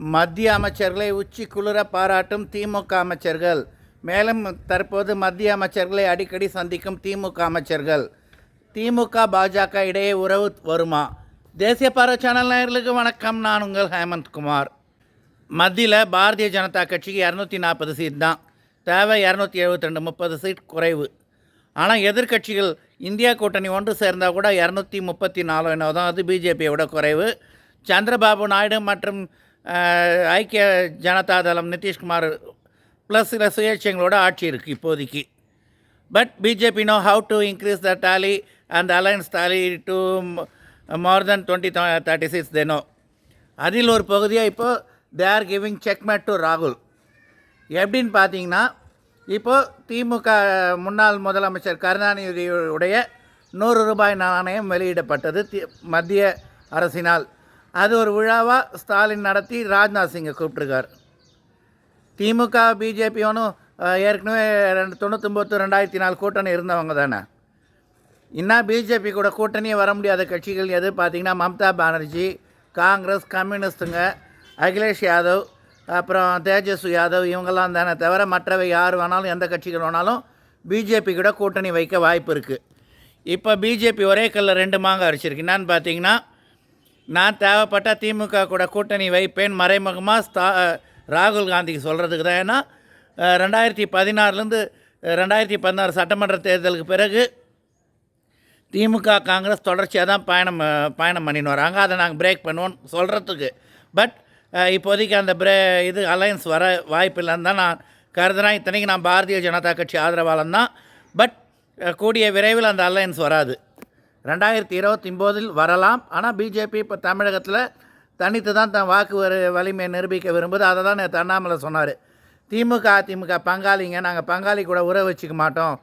மத்திய அமைச்சர்களை உச்சி குளிர பாராட்டும் திமுக அமைச்சர்கள். மேலும் தற்போது மத்திய அமைச்சர்களை அடிக்கடி சந்திக்கும் திமுக அமைச்சர்கள். திமுக பாஜக இடையே உறவு வருமா? தேசிய பார்வை சேனல் நேயர்களுக்கு வணக்கம். நான் உங்கள் ஹேமந்த்குமார் மத்தியில் பாரதிய ஜனதா கட்சிக்கு இரநூத்தி நாற்பது சீட் தான். தேவை இரநூத்தி எழுபத்தி ரெண்டு முப்பது சீட் குறைவு. ஆனால் எதிர்க்கட்சிகள் இந்தியா கூட்டணி ஒன்று சேர்ந்தால் கூட இரநூத்தி முப்பத்தி நாலு என்னோ தான் அது பிஜேபியை விட குறைவு. சந்திரபாபு நாயுடு மற்றும் ஐக்கிய ஜனதா தளம் நிதிஷ்குமார் ப்ளஸ் சில சுயேட்சைகளோட ஆட்சி இருக்குது இப்போதைக்கு. But BJP know how to increase the tally and alliance tally to more than twenty thirty six தெனோ அதில் ஒரு பகுதியாக இப்போது they are giving checkmate to ராகுல் எப்படின்னு பார்த்தீங்கன்னா இப்போது திமுக முன்னாள் முதலமைச்சர் கருணாநிதியுடைய நூறு ரூபாய் நாணயம் வெளியிடப்பட்டது தி மத்திய அரசினால். அது ஒரு விழாவாக ஸ்டாலின் நடத்தி ராஜ்நாத் சிங்கை கூப்பிட்ருக்கார் திமுக பிஜேபி ஒன்றும் ஏற்கனவே ரெண்டு தொண்ணூத்தொம்பது ரெண்டாயிரத்தி நாலு கூட்டணி இருந்தவங்க தானே. இன்னும் பிஜேபி கூட கூட்டணியே வர முடியாத கட்சிகள் எது? பார்த்தீங்கன்னா மம்தா பானர்ஜி காங்கிரஸ் கம்யூனிஸ்ட்டுங்க அகிலேஷ் யாதவ் அப்புறம் தேஜஸ்வி யாதவ் இவங்கெல்லாம் தானே தவிர மற்றவை யார் வேணாலும் எந்த கட்சிகள் வேணாலும் பிஜேபி கூட கூட்டணி வைக்க வாய்ப்பு இருக்குது இப்போ பிஜேபி ஒரே கல்லில் ரெண்டு மாங்க அரிச்சிருக்கு என்னன்னு பார்த்தீங்கன்னா நான் தேவைப்பட்ட திமுக கூட கூட்டணி வைப்பேன் மறைமுகமாக ஸ்தா ராகுல் காந்திக்கு சொல்கிறதுக்கு தான். ஏன்னா ரெண்டாயிரத்தி பதினாறுலேருந்து ரெண்டாயிரத்தி பதினாறு சட்டமன்ற தேர்தலுக்கு பிறகு திமுக காங்கிரஸ் தொடர்ச்சியாக தான் பயணம் பயணம் பண்ணின்னு வராங்க. அதை நாங்கள் பிரேக் பண்ணுவோம் சொல்கிறதுக்கு பட் இப்போதைக்கு அந்த பிரே இது அலையன்ஸ் வர வாய்ப்பு இல்லைன்னு தான் நான் கருதுகிறேன் இத்தனைக்கு நான் பாரதிய ஜனதா கட்சி ஆதரவாளன் தான். பட் கூடிய விரைவில் அந்த அலையன்ஸ் வராது. ரெண்டாயிரத்தி இருபத்தி ஒம்போதில் வரலாம். ஆனால் பிஜேபி இப்போ தமிழகத்தில் தனித்து தான் தன் வாக்கு வலிமையை நிரூபிக்க விரும்புது. அதை தான் நேற்று அண்ணாமலை சொன்னார். திமுக அதிமுக பங்காளிங்க நாங்கள் பங்காளி கூட உறவு வச்சுக்க மாட்டோம்.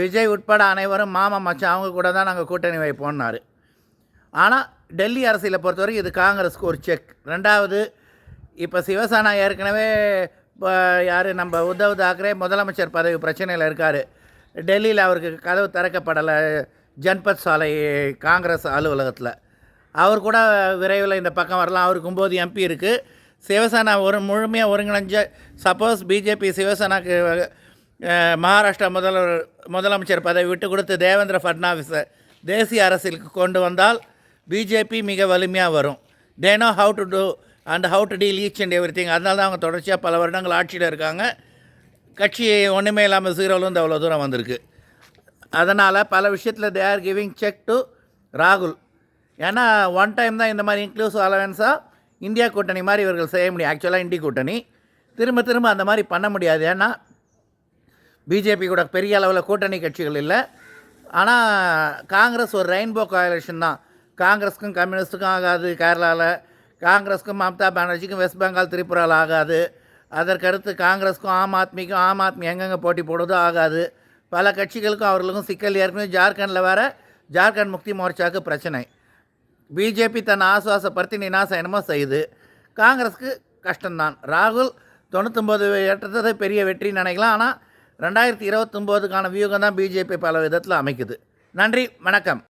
விஜய் உட்பட அனைவரும் மாமா மச்சான் அவங்க கூட தான் நாங்கள் கூட்டணி வைப்போம்னாரு. ஆனால் டெல்லி அரசியலை பொறுத்தவரைக்கும் இது காங்கிரஸ்க்கு ஒரு செக் ரெண்டாவது இப்போ சிவசேனா ஏற்கனவே இப்போ யார் நம்ம உத்தவ் தாக்கரே முதலமைச்சர் பதவி பிரச்சனையில் இருக்கார். டெல்லியில் அவருக்கு கதவு திறக்கப்படலை. ஜன்பத் சாலை காங்கிரஸ் அலுவலகத்தில். அவர் கூட விரைவில் இந்த பக்கம் வரலாம். அவருக்கு ஒம்பது எம்பி இருக்குது சிவசேனா ஒரு முழுமையாக ஒருங்கிணைஞ்ச சப்போஸ் பிஜேபி சிவசேனாக்கு மகாராஷ்டிரா முதல்வர் முதலமைச்சர் பதவி விட்டு கொடுத்து தேவேந்திர ஃபட்னாவிஸை தேசிய அரசியலுக்கு கொண்டு வந்தால் பிஜேபி மிக வலிமையாக வரும். They know how to do and how to deal each and everything அதனால தான் அவங்க தொடர்ச்சியாக பல வருடங்கள் ஆட்சியில் இருக்காங்க. கட்சி ஒன்றுமே இல்லாமல் ஜீரோலேருந்து அவ்வளோ தூரம் வந்திருக்கு. அதனால் பல விஷயத்தில் they are giving check to ராகுல். ஏன்னா ஒன் டைம் தான் இந்த மாதிரி இன்க்ளூசிவ் அலவன்ஸாக இந்தியா கூட்டணி மாதிரி இவர்கள் செய்ய முடியும். ஆக்சுவலாக இந்திய கூட்டணி. திரும்ப திரும்ப அந்த மாதிரி பண்ண முடியாது. ஏன்னா பிஜேபி கூட பெரிய அளவில் கூட்டணி கட்சிகள் இல்லை. ஆனால் காங்கிரஸ் ஒரு ரெயின்போ கோயலேஷன் தான். காங்கிரஸுக்கும் கம்யூனிஸ்ட்டுக்கும் ஆகாது கேரளாவில் காங்கிரஸுக்கும் மம்தா பானர்ஜிக்கும் வெஸ்ட் பெங்கால் திரிபுராவில் ஆகாது. அதற்கடுத்து காங்கிரஸுக்கும் ஆம் ஆத்மிக்கும் ஆம் ஆத்மி எங்கெங்கே போட்டி போடுவதோ ஆகாது. பல கட்சிகளுக்கும் அவர்களுக்கும் சிக்கல் ஏற்கனவே ஜார்க்கண்டில் வேறு ஜார்க்கண்ட் முக்தி மோர்ச்சாவுக்கு பிரச்சனை. பிஜேபி தன்னை ஆசுவாசப்படுத்தி நினாசம் என்னமோ செய்யுது காங்கிரஸுக்கு கஷ்டம்தான். ராகுல் தொண்ணூத்தொம்பது ஏற்றத்தை பெரிய வெற்றி நினைக்கலாம். ஆனால் ரெண்டாயிரத்தி இருபத்தொம்போதுக்கான வியூகம் தான் பிஜேபி பல விதத்தில் அமைக்குது. நன்றி வணக்கம்.